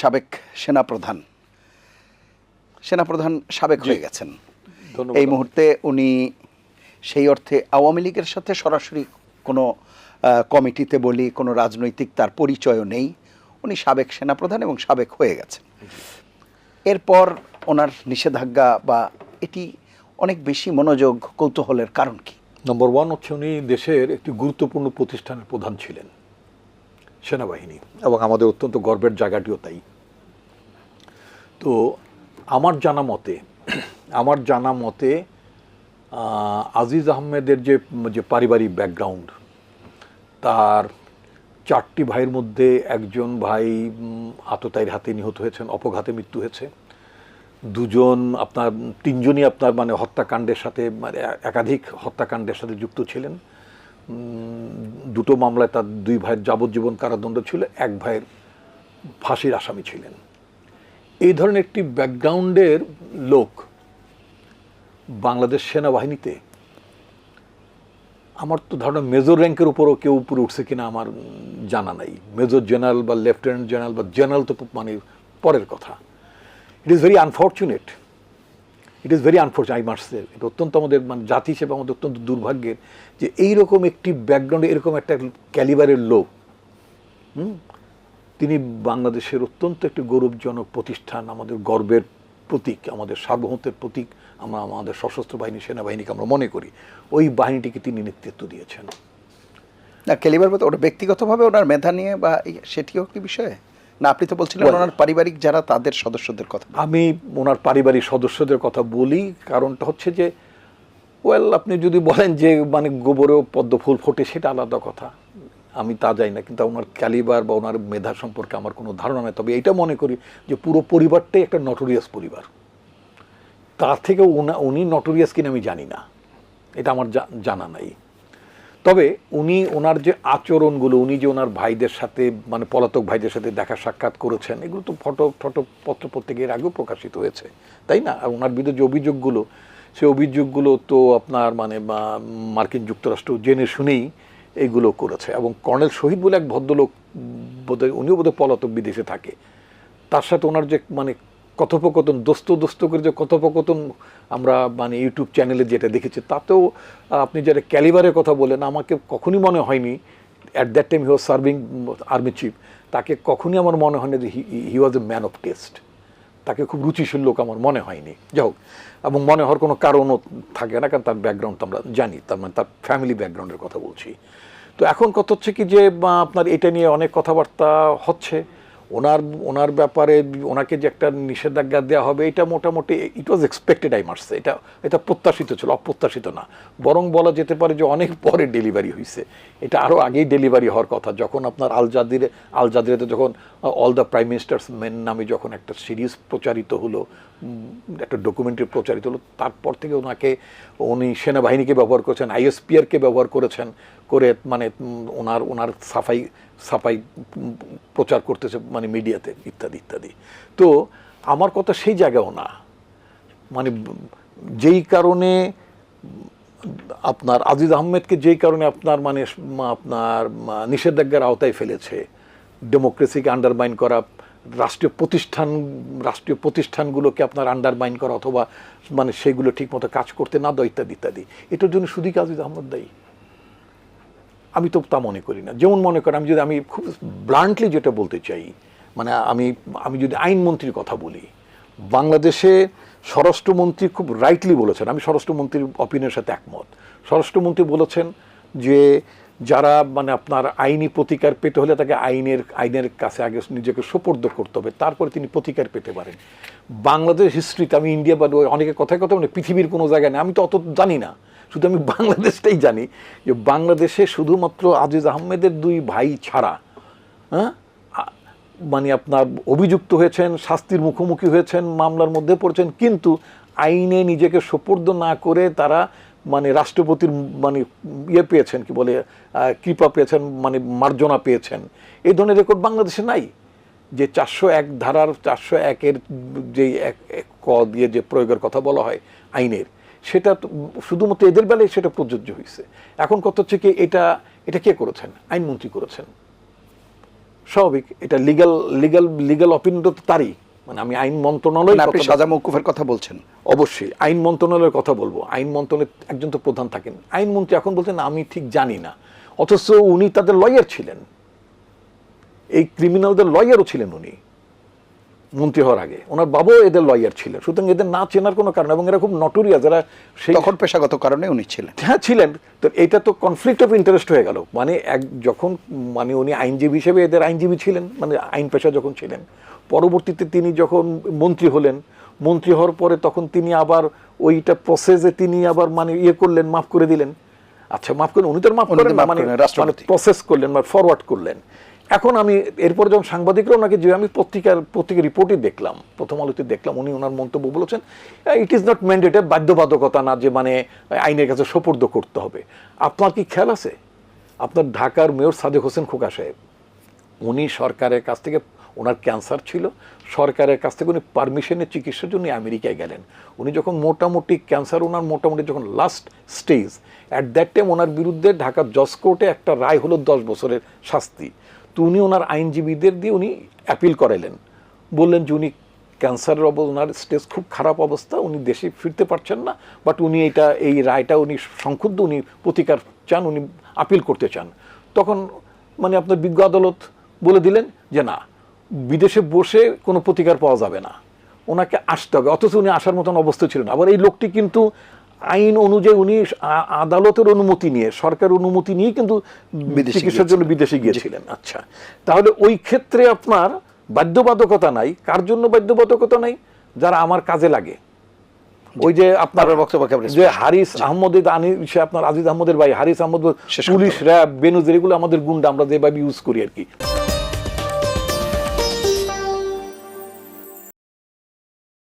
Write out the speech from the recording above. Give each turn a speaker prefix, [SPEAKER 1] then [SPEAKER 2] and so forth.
[SPEAKER 1] সাবেক সেনাপ্রধান। সেনাপ্রধান সাবেক হয়ে গেছেন। এই মুহূর্তে উনি সেই অর্থে আওয়ামী লীগের সাথে সরাসরি কোনো কমিটিতে বলি কোনো রাজনৈতিক তার পরিচয়ও নেই। উনি সাবেক সেনাপ্রধান এবং সাবেক হয়ে গেছেন। এরপর ওনার নিষেধাজ্ঞা বা এটি অনেক বেশি মনোযোগ কৌতূহলের কারণ কি?
[SPEAKER 2] নম্বর ওয়ান হচ্ছে উনি দেশের একটি গুরুত্বপূর্ণ প্রতিষ্ঠানের প্রধান ছিলেন। সেনাবাহিনী এবং আমাদের অত্যন্ত গর্বের জায়গাটিও তাই। তো আমার জানা মতে, আমার জানা মতে আজিজ আহমেদের যে যে পারিবারিক ব্যাকগ্রাউন্ড, তার চারটি ভাইয়ের মধ্যে একজন ভাই আততায়ীর হাতে নিহত হয়েছেন, অপঘাতে মৃত্যু হয়েছে। দুজন আপনার, তিনজনই আপনার মানে হত্যাকাণ্ডের সাথে মানে একাধিক হত্যাকাণ্ডের সাথে যুক্ত ছিলেন। দুটো মামলায় তার দুই ভাইয়ের যাবজ্জীবন কারাদণ্ড ছিল, এক ভাইয়ের ফাঁসির আসামি ছিলেন। এই ধরনের একটি ব্যাকগ্রাউন্ডের লোক বাংলাদেশ সেনাবাহিনীতে, আমার তো ধারণা মেজর র্যাঙ্কের উপরও কেউ উপরে উঠছে কিনা আমার জানা নাই। মেজর জেনারেল বা লেফটেন্যান্ট জেনারেল বা জেনারেল তো মানে পরের কথা। It is very unfortunate it is very unfortunate I must say এটা অত্যন্ত আমাদের মানে জাতি হিসেবে আমাদের অত্যন্ত দুর্ভাগ্যের যে এইরকম একটি ব্যাকগ্রাউন্ডে এরকম একটা ক্যালিবারের লোক হুম, তিনি বাংলাদেশের অত্যন্ত একটি গৌরবজনক প্রতিষ্ঠান আমাদের গর্বের প্রতীক আমাদের সার্বভৌমত্বের প্রতীক আমরা আমাদের সশস্ত্র বাহিনী সেনাবাহিনীকে আমরা মনে করি। ওই বাহিনীটিকে তিনি নেতৃত্ব দিয়েছেন।
[SPEAKER 1] না কেলিবার মতো ওটা ব্যক্তিগতভাবে ওনার মেধা নিয়ে বা সেটিও কি বিষয়ে? না আপনি তো বলছিলেন ওনার পারিবারিক যারা তাদের সদস্যদের কথা।
[SPEAKER 2] আমি ওনার পারিবারিক সদস্যদের কথা বলি কারণটা হচ্ছে যে ওয়েল আপনি যদি বলেন যে মানে গোবরেও পদ্ম ফুল ফোটে সেটা আলাদা কথা। আমি তা যাই না কিন্তু ওনার ক্যালিবার বা ওনার মেধা সম্পর্কে আমার কোনো ধারণা নেই। তবে এটা মনে করি যে পুরো পরিবারটাই একটা নটোরিয়াস পরিবার। তার থেকে উনা- উনি নটোরিয়াস কিনা আমি জানি না। এটা আমার জানা নাই। তবে উনি ওনার যে আচরণগুলো, উনি যে ওনার ভাইদের সাথে মানে পলাতক ভাইদের সাথে দেখা সাক্ষাৎ করেছেন, এগুলো তো ফটো ফটো পত্র পত্রিকার আগেও প্রকাশিত হয়েছে, তাই না? আর ওনার বিরুদ্ধে যে অভিযোগগুলো, সে অভিযোগগুলো তো আপনার মানে মার্কিন যুক্তরাষ্ট্র জেনে শুনেই এইগুলো করেছে এবং কর্নেল শহীদ বলে এক ভদ্রলোক বোধহয়, উনিও বোধহয় পলাতক বিদেশে থাকে। তার সাথে ওনার যে মানে কথোপকথন, দোস্ত দোস্ত করে যে কথোপকথন আমরা মানে ইউটিউব চ্যানেলে যেটা দেখেছি, তাতেও আপনি যেটা ক্যালিবারের কথা বলেন, আমাকে কখনই মনে হয়নি at that time he was serving army chief তাকে কখনই আমার মনে হয়নি যে he was a man of taste তাকে খুব রুচিশীল লোক আমার মনে হয়নি। যাই হোক, এবং মনে হওয়ার কোনো কারণও থাকে না, কারণ তার ব্যাকগ্রাউন্ড তো আমরা জানি, তার মানে তার ফ্যামিলি ব্যাকগ্রাউন্ডের কথা বলছি। তো এখন কথা হচ্ছে কি যে আপনার এটা নিয়ে অনেক কথাবার্তা হচ্ছে ওনার ওনার ব্যাপারে ওনাকে যে একটা নিষেধাজ্ঞা দেওয়া হবে, এটা মোটামুটি ইট ওয়াজ এক্সপেক্টেড আই মার্সে এটা এটা প্রত্যাশিত ছিল, অপ্রত্যাশিত না। বরং বলা যেতে পারে যে অনেক পরে ডেলিভারি হয়েছে এটা আরও আগেই ডেলিভারি হওয়ার কথা। যখন আপনার আল জাদিরে আল জাদিরাতে যখন all the prime minister's men নামে যখন একটা সিরিজ প্রচারিত হলো একটা ডকুমেন্টারি প্রচারিত হলো, তারপর থেকে ওনাকে, উনি সেনাবাহিনীকে ব্যবহার করেছেন আইএসপিআরকে ব্যবহার করেছেন করে মানে ওনার ওনার সাফাই সাফাই প্রচার করতেছে মানে মিডিয়াতে, ইত্যাদি ইত্যাদি। তো আমার কথা সেই জায়গাও না। মানে যেই কারণে আপনার আজিজ আহমেদকে যেই কারণে আপনার মানে আপনার নিষেধাজ্ঞার আওতায় ফেলেছে, ডেমোক্রেসিকে আন্ডারমাইন করা, রাষ্ট্রীয় প্রতিষ্ঠান, রাষ্ট্রীয় প্রতিষ্ঠানগুলোকে আপনার আন্ডারমাইন করা অথবা মানে সেগুলো ঠিকমতো কাজ করতে না দেওয়া ইত্যাদি ইত্যাদি, এটার জন্য শুধু আজিজ আহমদ দায়ী? আমি তো তা মনে করি না। যেমন মনে করেন, আমি যদি, আমি খুব ব্লান্টলি যেটা বলতে চাই মানে আমি আমি যদি আইনমন্ত্রীর কথা বলি, বাংলাদেশে স্বরাষ্ট্রমন্ত্রী খুব রাইটলি বলেছেন, আমি স্বরাষ্ট্রমন্ত্রীর অপিনিয়নের সাথে একমত। স্বরাষ্ট্রমন্ত্রী বলেছেন যে, যারা মানে আপনার আইনি প্রতিকার পেতে হলে তাকে আইনের আইনের কাছে আগে নিজেকে সোপর্দ করতে হবে, তারপরে তিনি প্রতিকার পেতে পারেন। বাংলাদেশ হিস্ট্রিতে আমি ইন্ডিয়া বা অনেকে কথায় কথা মানে পৃথিবীর কোনো জায়গায় নেই, আমি তো অত জানি না। শুধু আমি বাংলাদেশটাই জানি যে বাংলাদেশে শুধুমাত্র আজিজ আহমেদের দুই ভাই ছাড়া হ্যাঁ? মানে আপনার অভিযুক্ত হয়েছেন, শাস্তির মুখোমুখি হয়েছেন, মামলার মধ্যে পড়েছেন, কিন্তু আইনে নিজেকে সোপর্দ না করে তারা মানে রাষ্ট্রপতির মানে ইয়ে পেয়েছেন, কি বলে কৃপা পেয়েছেন মানে মার্জনা পেয়েছেন। এই ধরনের রেকর্ড বাংলাদেশে নাই। যে চারশো এক ধারার, চারশো একের যে এক ক দিয়ে যে প্রয়োগের কথা বলা হয় আইনের। সেটা তো শুধুমাত্র এদের বেলায় সেটা প্রযোজ্য হয়েছে। এখন কথা হচ্ছে কি এটা এটা কে করেছেন? আইনমন্ত্রী করেছেন। স্বাভাবিক এটা লিগাল লিগাল লিগাল অপিনিয়ন তো তারই। মানে আমি আইন মন্ত্রণালয়
[SPEAKER 1] মানে আপনি সাজা মৌকুফের কথা বলছেন।
[SPEAKER 2] অবশ্যই আইন মন্ত্রণালয়ের কথা বলব। আইন মন্ত্রণালয়ের একজন তো প্রধান থাকেন। আইনমন্ত্রী এখন বলছেন আমি ঠিক জানি না। অথচ উনি তাদের লয়ার ছিলেন। এই ক্রিমিনালদের লয়ারও ছিলেন উনি। মন্ত্রী হওয়ার আগে। ওনার বাবাও এদের লয়ার ছিলেন। সুতরাং এদের না চেনার কোনো কারণ এবং এরা খুব নটোরিয়া যারা সেই
[SPEAKER 1] তখন পেশাগত কারণে উনি ছিলেন।
[SPEAKER 2] হ্যাঁ ছিলেন। তো এটা তো কনফ্লিক্ট অফ ইন্টারেস্ট হয়ে গেল। মানে এক যখন মানে উনি আইনজীবী হিসেবে এদের আইনজীবী ছিলেন মানে আইন পেশা যখন ছিলেন পরবর্তীতে তিনি যখন মন্ত্রী হলেন মন্ত্রী হওয়ার পরে তখন তিনি আবার ওইটা প্রসেসে তিনি আবার মানে ইয়ে করলেন মাফ করে দিলেন। আচ্ছা মাফ করেন উনি তো মাফ করেন মানে
[SPEAKER 1] করেন,
[SPEAKER 2] মানে। প্রসেস করলেন মানে ফরওয়ার্ড করলেন। এখন আমি এরপরে যখন সাংবাদিকরা ওনাকে যে আমি পত্রিকার পত্রিকার রিপোর্টে দেখলাম, প্রথম আলোতে দেখলাম, উনি ওনার মন্তব্য বলেছেন ইট ইজ নট ম্যান্ডেটেড বাধ্যবাধকতা না যে মানে আইনের কাছে সোপর্দ করতে হবে। আপনার কি খেয়াল আছে? আপনার ঢাকার মেয়র সাদেক হোসেন খোকা সাহেব, উনি সরকারের কাছ থেকে, ওনার ক্যান্সার ছিল, সরকারের কাছ থেকে উনি পারমিশনের চিকিৎসার জন্য আমেরিকায় গেলেন। উনি যখন মোটামুটি ক্যান্সার, ওনার মোটামুটি যখন last stage at that time ওনার বিরুদ্ধে ঢাকার জজ কোর্টে একটা রায় হলো দশ বছরের শাস্তি। তো উনি ওনার আইনজীবীদের দিয়ে উনি অ্যাপিল করাইলেন। বললেন যে উনি ক্যান্সারের অবস্থা ওনার স্টেজ খুব খারাপ অবস্থা, উনি দেশে ফিরতে পারছেন না বাট উনি এটা, এই রায়টা উনি সংক্ষুব্ধ, উনি প্রতিকার চান, উনি আপিল করতে চান। তখন মানে আপনার বিজ্ঞ আদালত বলে দিলেন যে না, বিদেশে বসে কোনো প্রতিকার পাওয়া যাবে না। ওনাকে আসতে হবে, অথচ উনি আসার মতন অবস্থা ছিল না। আবার এই লোকটি কিন্তু আইন অনুযায়ী উনি আদালতের অনুমতি নিয়ে সরকার অনুমতি নিয়ে কিন্তু চিকিৎসার জন্য বিদেশে গিয়েছিলেন। আচ্ছা। তাহলে ওই ক্ষেত্রে আপনার বাধ্যবাধকতা নাই। কার জন্য বাধ্যবাধকতা নাই? যারা আমার কাজে লাগে। ওই যে আপনার
[SPEAKER 1] বক্তব্য
[SPEAKER 2] যে হারিস আহমদ আনি আপনার আজিজ আহমদের ভাই হারিস আহমদ পুলিশ র্যাব বেনুজের এগুলো আমাদের গুন্ডা আমরা যেভাবে ইউজ করি আর কি।